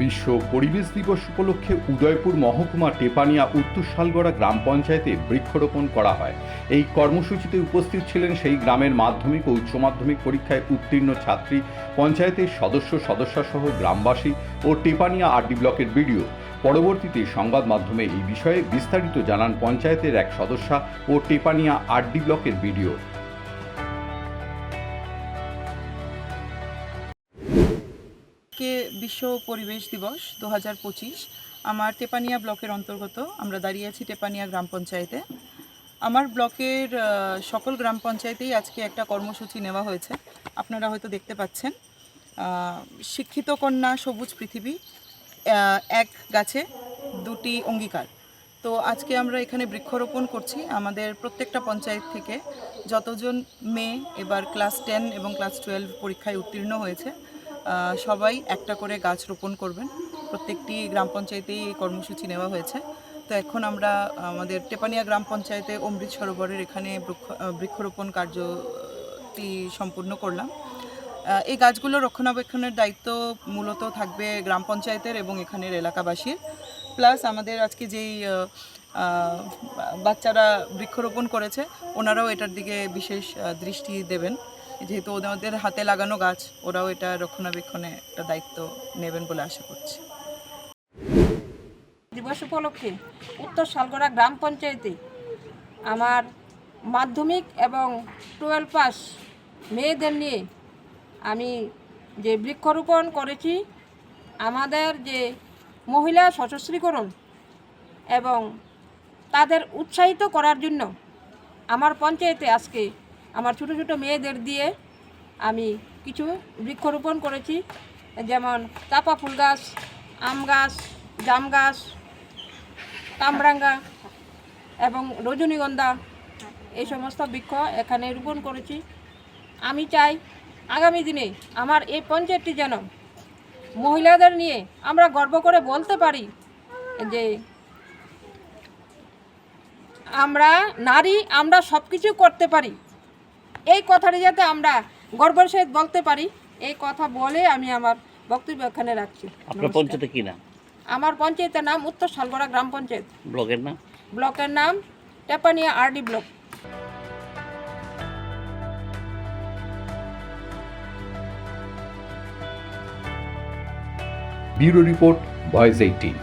বিশ্ব পরিবেশ দিবস উপলক্ষে উদয়পুর মহকুমা টেপানিয়া উত্তর শালগড়া গ্রাম পঞ্চায়েতে বৃক্ষরোপণ করা হয়। এই কর্মসূচিতে উপস্থিত ছিলেন সেই গ্রামের মাধ্যমিক ও উচ্চ মাধ্যমিক পরীক্ষায় উত্তীর্ণ ছাত্রী, পঞ্চায়েতের সদস্য, সদস্যসহ গ্রামবাসী ও টেপানিয়া আরডি ব্লকের বিডিও। পরবর্তীতে সংবাদ মাধ্যমে এই বিষয়ে বিস্তারিত জানান পঞ্চায়েতের এক সদস্যা ও টেপানিয়া আরডি ব্লকের বিডিও। কে বিশ্ব পরিবেশ দিবস দু হাজার পঁচিশ। আমার টেপানিয়া ব্লকের অন্তর্গত, আমরা দাঁড়িয়ে আছি টেপানিয়া গ্রাম পঞ্চায়েতে। আমার ব্লকের সকল গ্রাম পঞ্চায়েতেই আজকে একটা কর্মসূচি নেওয়া হয়েছে। আপনারা হয়তো দেখতে পাচ্ছেন শিক্ষিত কন্যা সবুজ পৃথিবী এক গাছে দুটি অঙ্গীকার। তো আজকে আমরা এখানে বৃক্ষরোপণ করছি। আমাদের প্রত্যেকটা পঞ্চায়েত থেকে যতজন মেয়ে এবার ক্লাস টেন এবং ক্লাস টুয়েলভ পরীক্ষায় উত্তীর্ণ হয়েছে সবাই একটা করে গাছ রোপণ করবেন। প্রত্যেকটি গ্রাম পঞ্চায়েতেই এই কর্মসূচি নেওয়া হয়েছে। তো এখন আমরা আমাদের টেপানিয়া গ্রাম পঞ্চায়েতে অমৃত সরোবরের এখানে বৃক্ষ- বৃক্ষরোপণ কার্যটি সম্পূর্ণ করলাম। এই গাছগুলো রক্ষণাবেক্ষণের দায়িত্ব মূলত থাকবে গ্রাম পঞ্চায়েতের এবং এখানের এলাকাবাসীর। প্লাস আমাদের আজকে যেই বাচ্চারা বৃক্ষরোপণ করেছে, ওনারাও এটার দিকে বিশেষ দৃষ্টি দেবেন। যেহেতু ওদের হাতে লাগানো গাছ, ওরাও এটা রক্ষণাবেক্ষণে একটা দায়িত্ব নেবেন বলে আশা করছি। দিবস উপলক্ষে উত্তর শালগড়া গ্রাম পঞ্চায়েতে আমার মাধ্যমিক এবং টুয়েলভ পাস মেয়েদের নিয়ে আমি যে বৃক্ষরোপণ করেছি, আমাদের যে মহিলা সশস্ত্রীকরণ এবং তাদের উৎসাহিত করার জন্য আমার পঞ্চায়েতে আজকে আমার ছোটো ছোটো মেয়েদের দিয়ে আমি কিছু বৃক্ষরোপণ করেছি, যেমন চাপা ফুল গাছ, আম গাছ, জাম গাছ, কামরাঙ্গা এবং রজনীগন্ধা, এই সমস্ত বৃক্ষ এখানে রোপণ করেছি। আমি চাই আগামী দিনে আমার এই পঞ্চায়েতটি যেন মহিলাদের নিয়ে আমরা গর্ব করে বলতে পারি যে আমরা নারী, আমরা সব কিছু করতে পারি। এই কথাটি যাতে আমরা গর্বের সহিত বলতে পারি এই কথা বলে আমি আমার বক্তব্য এখানে রাখছি। আপনার। পঞ্চায়েতে কি নাম? আমার পঞ্চায়েতের নাম উত্তর শালগড়া গ্রাম পঞ্চায়েত। ব্লকের নাম? ব্লকের নাম Tepania RD block. Bureau report voice eighteen.